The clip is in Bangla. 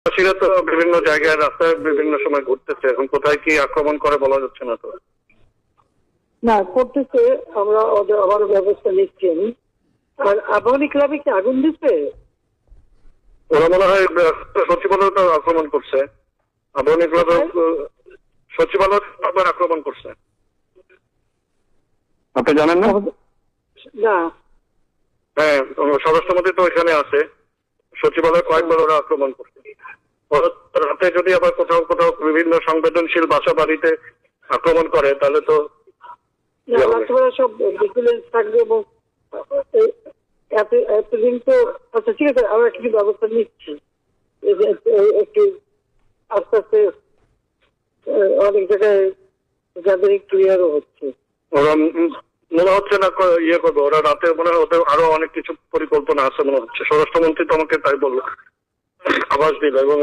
সন্ত্রাসীরা তো বিভিন্ন জায়গায় রাস্তায় বিভিন্ন সময় ঘুরতেছে। এখন কোথায় কি আক্রমণ করে বলা যাচ্ছে না তো? না করতেছে। আমরা ওদের আবার ব্যবস্থা নিচ্ছি আমি। আর আবাহনী ক্লাবে কি আগুন দিচ্ছে? ওরা মনে হয় সচিবালয় তো আক্রমণ করছে। আবহানী ক্লাবে সচিবালয় আবার আক্রমণ করছে। আপনি জানেন না? না। হ্যাঁ স্বরাষ্ট্রমন্ত্রী তো এখানে আছে। সচিবালয় কয়েকবার ওরা আক্রমণ করছে। রাতে যদি আবার কোথাও কোথাও বিভিন্ন সংবেদনশীল বাসা বাড়িতে আক্রমণ করে তাহলে তো সব ভিজিলেন্স থাকবে এবং এত- এতদিন তো আচ্ছা ঠিক আছে আমরা কিছু ব্যবস্থা নিচ্ছি। একটু আস্তে আস্তে অনেক জায়গায় যাদের ক্লিয়ারও হচ্ছে। ওরা মনে হচ্ছে না ইয়ে করবে। ওরা রাতে মনে হয় ওদের আরও অনেক কিছু পরিকল্পনা আছে মনে হচ্ছে। স্বরাষ্ট্রমন্ত্রী তো আমাকে তাই বলল। আবাস দিল এবং